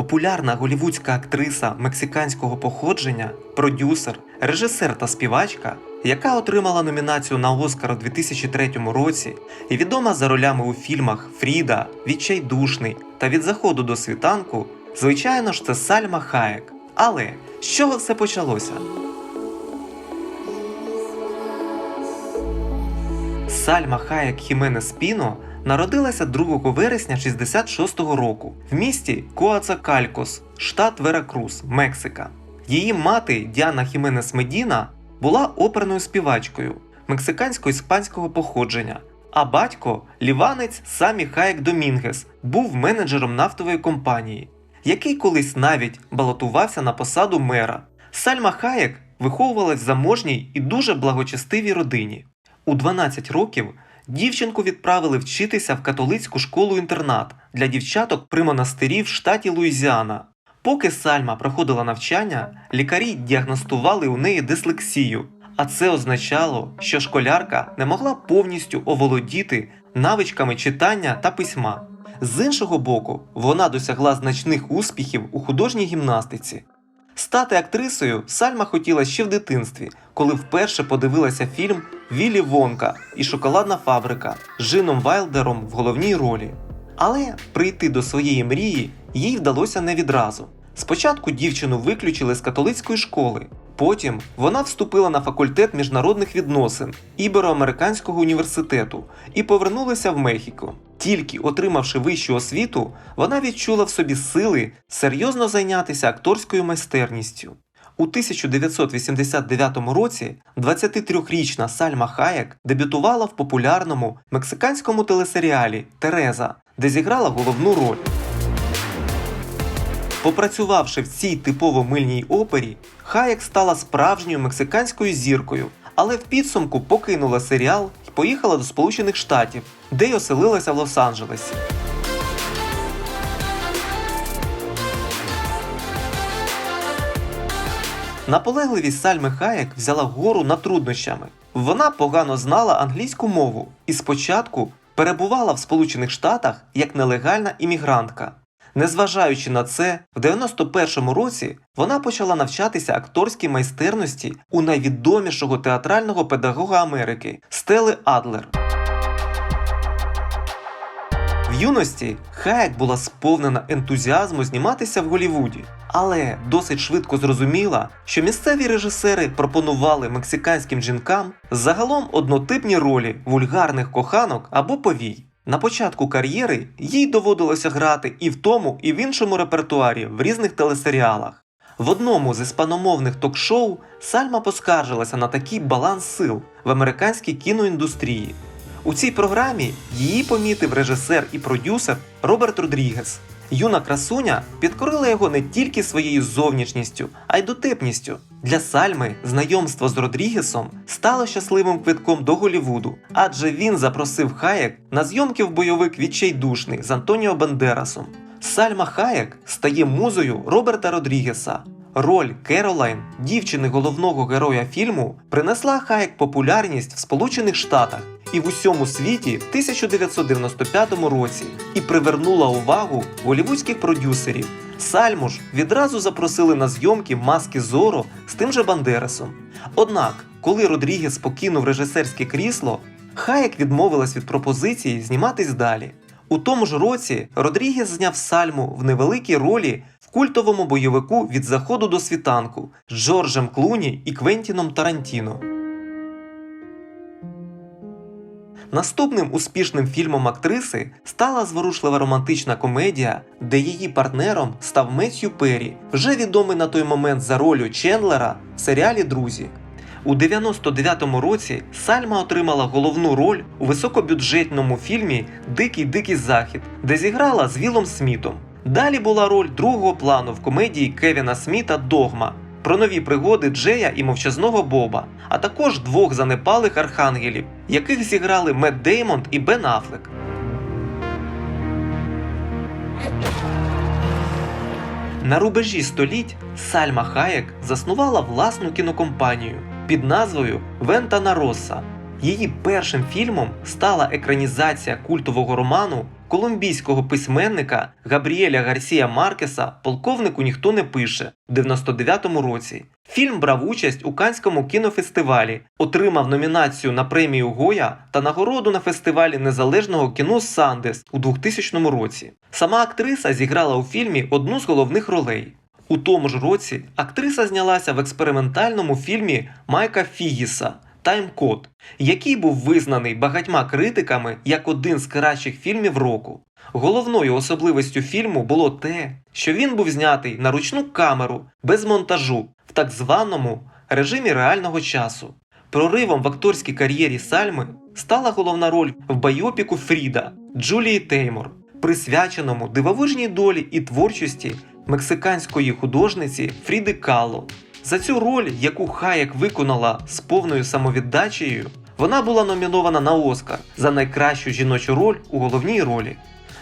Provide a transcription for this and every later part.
популярна голівудська актриса мексиканського походження, продюсер, режисер та співачка, яка отримала номінацію на Оскар у 2003 році і відома за ролями у фільмах Фріда, Відчайдушний та Від заходу до світанку, звичайно ж, це Сальма Хаєк. Але з чого все почалося? Сальма Хаєк Хіменес Піно народилася 2 вересня 66-го року в місті Коацакалькос, штат Веракрус, Мексика. Її мати Діана Хіменес Медіна була оперною співачкою мексикансько-іспанського походження, а батько, ліванець Самі Хаєк Домінгес, був менеджером нафтової компанії, який колись навіть балотувався на посаду мера. Сальма Хаєк виховувалась в заможній і дуже благочестивій родині. У 12 років дівчинку відправили вчитися в католицьку школу-інтернат для дівчаток при монастирі в штаті Луїзіана. Поки Сальма проходила навчання, лікарі діагностували у неї дислексію, а це означало, що школярка не могла повністю оволодіти навичками читання та письма. З іншого боку, вона досягла значних успіхів у художній гімнастиці. Стати актрисою Сальма хотіла ще в дитинстві, коли вперше подивилася фільм Віллі Вонка і Шоколадна фабрика з Джином Вайлдером в головній ролі. Але прийти до своєї мрії їй вдалося не відразу. Спочатку дівчину виключили з католицької школи, потім вона вступила на факультет міжнародних відносин Ібероамериканського університету і повернулася в Мехіко. Тільки отримавши вищу освіту, вона відчула в собі сили серйозно зайнятися акторською майстерністю. У 1989 році 23-річна Сальма Хаєк дебютувала в популярному мексиканському телесеріалі Тереза, де зіграла головну роль. Попрацювавши в цій типово мильній опері, Хаєк стала справжньою мексиканською зіркою, але в підсумку покинула серіал і поїхала до Сполучених Штатів, де й оселилася в Лос-Анджелесі. Наполегливість Сальми Хаєк взяла гору над труднощами. Вона погано знала англійську мову і спочатку перебувала в Сполучених Штатах як нелегальна іммігрантка. Незважаючи на це, в 91-му році вона почала навчатися акторській майстерності у найвідомішого театрального педагога Америки Стели Адлер. В юності Хаєк була сповнена ентузіазму зніматися в Голлівуді, але досить швидко зрозуміла, що місцеві режисери пропонували мексиканським жінкам загалом однотипні ролі вульгарних коханок або повій. На початку кар'єри їй доводилося грати і в тому, і в іншому репертуарі в різних телесеріалах. В одному з іспаномовних ток-шоу Сальма поскаржилася на такий баланс сил в американській кіноіндустрії. У цій програмі її помітив режисер і продюсер Роберт Родрігес. Юна красуня підкорила його не тільки своєю зовнішністю, а й дотепністю. Для Сальми знайомство з Родрігесом стало щасливим квитком до Голлівуду, адже він запросив Хаєк на зйомки в бойовик Відчайдушний з Антоніо Бандерасом. Сальма Хаєк стає музою Роберта Родрігеса. Роль Керолайн, дівчини головного героя фільму, принесла Хаєк популярність в Сполучених Штатах і в усьому світі в 1995 році і привернула увагу голівудських продюсерів. Сальму ж відразу запросили на зйомки маски Зоро з тим же Бандерасом. Однак, коли Родрігес покинув режисерське крісло, Хаєк відмовилась від пропозиції зніматись далі. У тому ж році Родрігес зняв Сальму в невеликій ролі в культовому бойовику від заходу до світанку з Джорджем Клуні і Квентіном Тарантіно. Наступним успішним фільмом актриси стала зворушлива романтична комедія, де її партнером став Меттью Перрі, вже відомий на той момент за ролью Чендлера в серіалі Друзі. У 99-му році Сальма отримала головну роль у високобюджетному фільмі Дикий Дикий Захід, де зіграла з Вілом Смітом. Далі була роль другого плану в комедії Кевіна Сміта Догма про нові пригоди Джея і мовчазного Боба, а також двох занепалих архангелів, яких зіграли Мет Деймонд і Бен Аффлек. На рубежі століть Сальма Хаєк заснувала власну кінокомпанію під назвою Вентана Росса. Її першим фільмом стала екранізація культового роману колумбійського письменника Габріеля Гарсія Маркеса полковнику ніхто не пише в 99-му році. Фільм брав участь у Канському кінофестивалі, отримав номінацію на премію Гоя та нагороду на фестивалі незалежного кіно Сандес у 2000 році. Сама актриса зіграла у фільмі одну з головних ролей. У тому ж році актриса знялася в експериментальному фільмі Майка Фігіса Таймкод, який був визнаний багатьма критиками як один з кращих фільмів року. Головною особливістю фільму було те, що він був знятий на ручну камеру без монтажу в так званому режимі реального часу. Проривом в акторській кар'єрі Сальми стала головна роль в байопіку Фріда Джулії Теймор, присвяченому дивовижній долі і творчості мексиканської художниці Фріди Кало. За цю роль, яку Хаєк виконала з повною самовіддачею, вона була номінована на Оскар за найкращу жіночу роль у головній ролі.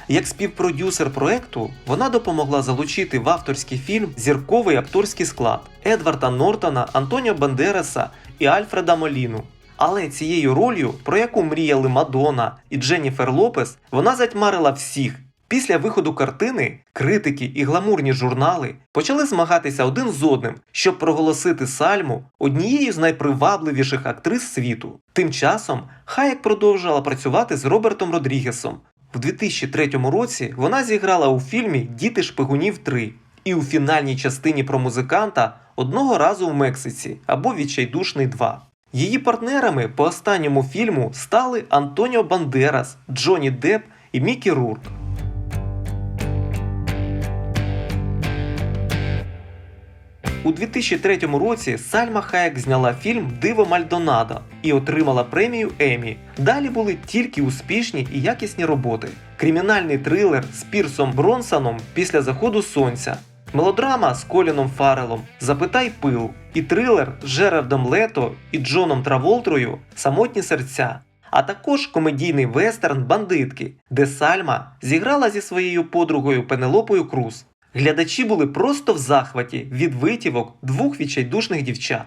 Як співпродюсер проекту, вона допомогла залучити в авторський фільм зірковий акторський склад Едварда Нортона, Антоніо Бандераса і Альфреда Моліну. Але цією ролью, про яку мріяли Мадонна і Дженніфер Лопес, вона затьмарила всіх. Після виходу картини критики і гламурні журнали почали змагатися один з одним, щоб проголосити Сальму однією з найпривабливіших актрис світу. Тим часом Хаєк продовжувала працювати з Робертом Родрігесом. В 2003 році вона зіграла у фільмі Діти шпигунів 3 і у фінальній частині про музиканта одного разу в Мексиці або Відчайдушний 2. Її партнерами по останньому фільму стали Антоніо Бандерас, Джонні Депп і Мікі Рурк. У 2003 році Сальма Хаєк зняла фільм Диво Мальдонадо і отримала премію Емі. Далі були тільки успішні і якісні роботи. Кримінальний трилер з Пірсом Бронсоном після заходу сонця, мелодрама з Коліном Фарелом Запитай пил і трилер з Джерардом Лето і Джоном Траволтрою Самотні серця. А також комедійний вестерн Бандитки, де Сальма зіграла зі своєю подругою Пенелопою Круз. Глядачі були просто в захваті від витівок двох відчайдушних дівчат.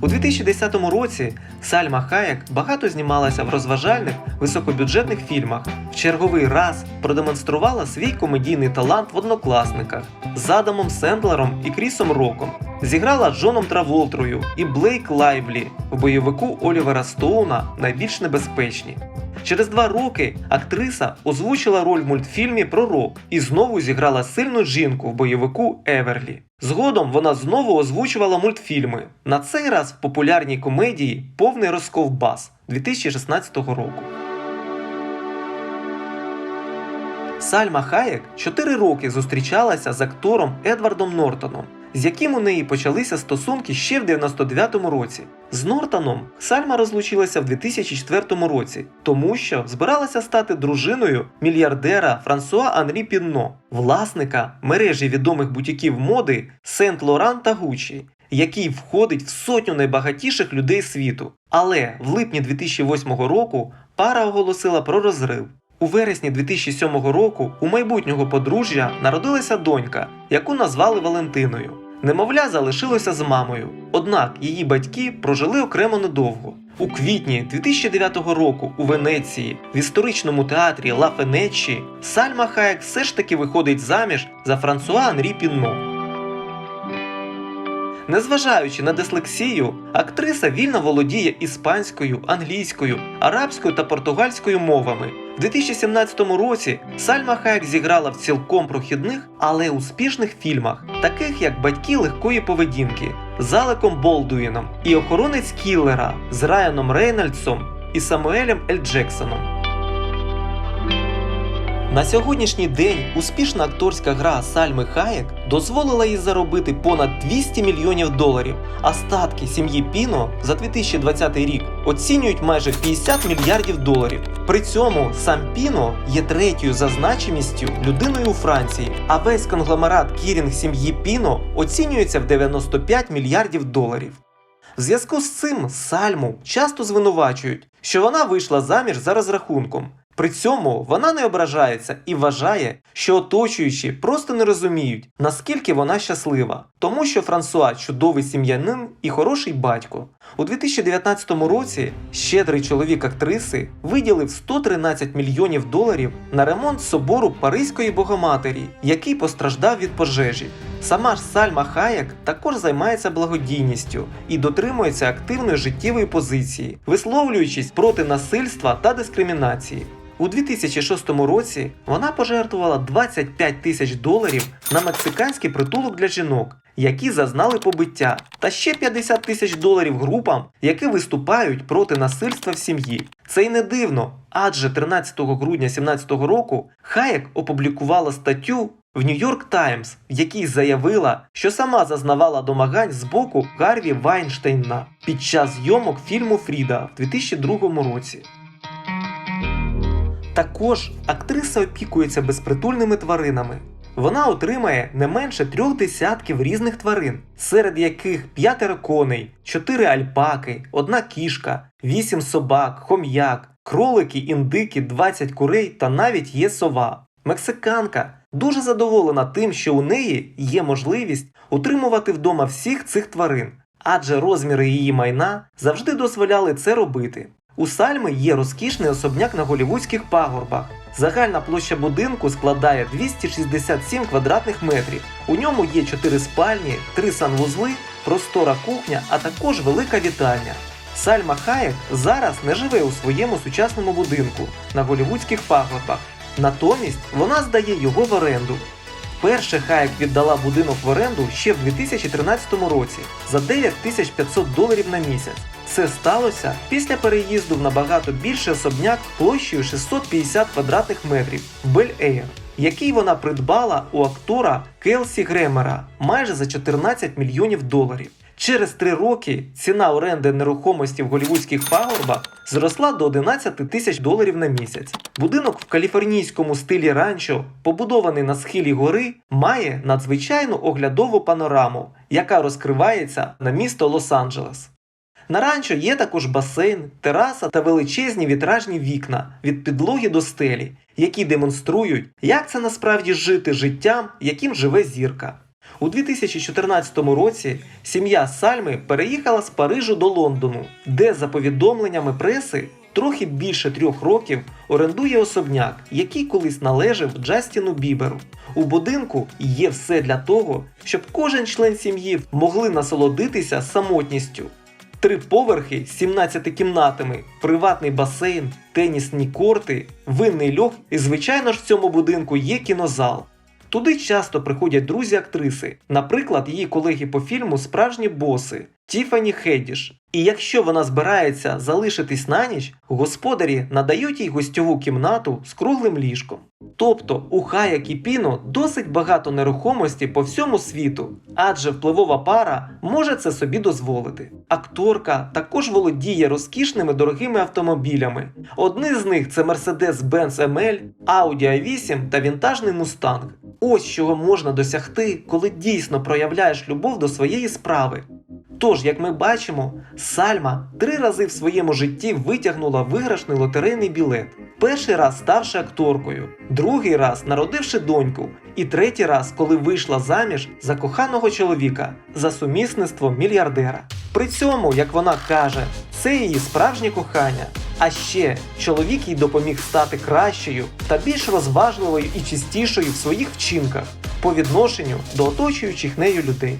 У 2010 році Сальма Хаєк багато знімалася в розважальних високобюджетних фільмах. В черговий раз продемонструвала свій комедійний талант в однокласниках з Адамом Сендлером і Крісом Роком. Зіграла Джоном Траволтрою і Блейк Лайвлі в бойовику Олівера Стоуна Найбільш небезпечні. Через два роки актриса озвучила роль в мультфільмі Пророк і знову зіграла сильну жінку в бойовику Еверлі. Згодом вона знову озвучувала мультфільми. На цей раз в популярній комедії Повний розковбас 2016 року. Сальма Хаєк 4 роки зустрічалася з актором Едвардом Нортоном, з яким у неї почалися стосунки ще в 99-му році. З Нортоном Сальма розлучилася в 2004 році, тому що збиралася стати дружиною мільярдера Франсуа Анрі Пінно, власника мережі відомих бутіків моди Сент Лоран та Гуччі, який входить в сотню найбагатіших людей світу. Але в липні 2008 року пара оголосила про розрив. У вересні 2007 року у майбутнього подружжя народилася донька, яку назвали Валентиною. Немовля залишилося з мамою, однак її батьки прожили окремо недовго. У квітні 2009 року у Венеції в історичному театрі Ла Фенеччі Сальма Хаєк все ж таки виходить заміж за Франсуа Анрі Пінно. Незважаючи на дислексію, актриса вільно володіє іспанською, англійською, арабською та португальською мовами. В 2017 році Сальма Хаєк зіграла в цілком прохідних, але успішних фільмах, таких як Батьки легкої поведінки з Алеком Болдуїном і Охоронець Кіллера з Райаном Рейнольдсом і Самуелем Ель Джексоном. На сьогоднішній день успішна акторська гра Сальми Хаєк дозволила їй заробити понад 200 мільйонів доларів, а статки сім'ї Піно за 2020 рік оцінюють майже 50 мільярдів доларів. При цьому сам Піно є третьою за значимістю людиною у Франції, а весь конгломерат Кірінг сім'ї Піно оцінюється в 95 мільярдів доларів. В зв'язку з цим Сальму часто звинувачують, що вона вийшла заміж за розрахунком. При цьому вона не ображається і вважає, що оточуючі просто не розуміють, наскільки вона щаслива, тому що Франсуа чудовий сім'янин і хороший батько. У 2019 році щедрий чоловік актриси виділив 113 мільйонів доларів на ремонт собору Паризької Богоматері, який постраждав від пожежі. Сама ж Сальма Хаєк також займається благодійністю і дотримується активної життєвої позиції, висловлюючись проти насильства та дискримінації. У 2006 році вона пожертвувала 25 тисяч доларів на мексиканський притулок для жінок, які зазнали побиття, та ще 50 тисяч доларів групам, які виступають проти насильства в сім'ї. Це й не дивно, адже 13 грудня 2017 року Хаєк опублікувала статтю в Нью-Йорк Таймс, в якій заявила, що сама зазнавала домагань з боку Гарві Вайнштейна під час зйомок фільму Фріда в 2002 році. Також актриса опікується безпритульними тваринами. Вона отримає не менше трьох десятків різних тварин, серед яких п'ятеро коней, чотири альпаки, одна кішка, вісім собак, хом'як, кролики, індики, 20 курей та навіть є сова. Мексиканка дуже задоволена тим, що у неї є можливість утримувати вдома всіх цих тварин, адже розміри її майна завжди дозволяли це робити. У Сальми є розкішний особняк на голівудських пагорбах. Загальна площа будинку складає 267 квадратних метрів. У ньому є 4 спальні, 3 санвузли, простора кухня, а також велика вітальня. Сальма Хаєк зараз не живе у своєму сучасному будинку на голівудських пагорбах. Натомість вона здає його в оренду. Перше Хаєк віддала будинок в оренду ще в 2013 році за 9500 доларів на місяць. Це сталося після переїзду в набагато більший особняк площею 650 квадратних метрів в Бель-Ейр, який вона придбала у актора Келсі Гремера майже за 14 мільйонів доларів. Через три роки ціна оренди нерухомості в голівудських пагорбах зросла до 11 тисяч доларів на місяць. Будинок в каліфорнійському стилі ранчо, побудований на схилі гори, має надзвичайну оглядову панораму, яка розкривається на місто Лос-Анджелес. На ранчо є також басейн, тераса та величезні вітражні вікна від підлоги до стелі, які демонструють, як це насправді жити життям, яким живе зірка. У 2014 році сім'я Сальми переїхала з Парижу до Лондону, де, за повідомленнями преси, трохи більше трьох років орендує особняк, який колись належав Джастіну Біберу. У будинку є все для того, щоб кожен член сім'ї могли насолодитися самотністю. Три поверхи з 17 кімнатами, приватний басейн, тенісні корти, винний льох і, звичайно ж, в цьому будинку є кінозал. Туди часто приходять друзі актриси, наприклад, її колеги по фільму Справжні боси Тіфані Хедіш. І якщо вона збирається залишитись на ніч, господарі надають їй гостьову кімнату з круглим ліжком. Тобто у Хая Кіпіно досить багато нерухомості по всьому світу, адже впливова пара може це собі дозволити. Акторка також володіє розкішними дорогими автомобілями. Одні з них це Mercedes-Benz ML, Audi A8 та вінтажний Mustang. Ось чого можна досягти, коли дійсно проявляєш любов до своєї справи. Тож, як ми бачимо, Сальма три рази в своєму житті витягнула виграшний лотерейний білет. Перший раз ставши акторкою, другий раз народивши доньку, і третій раз, коли вийшла заміж за коханого чоловіка за сумісництво мільярдера. При цьому, як вона каже, це її справжнє кохання. А ще чоловік їй допоміг стати кращою та більш розважливою і чистішою в своїх вчинках по відношенню до оточуючих нею людей.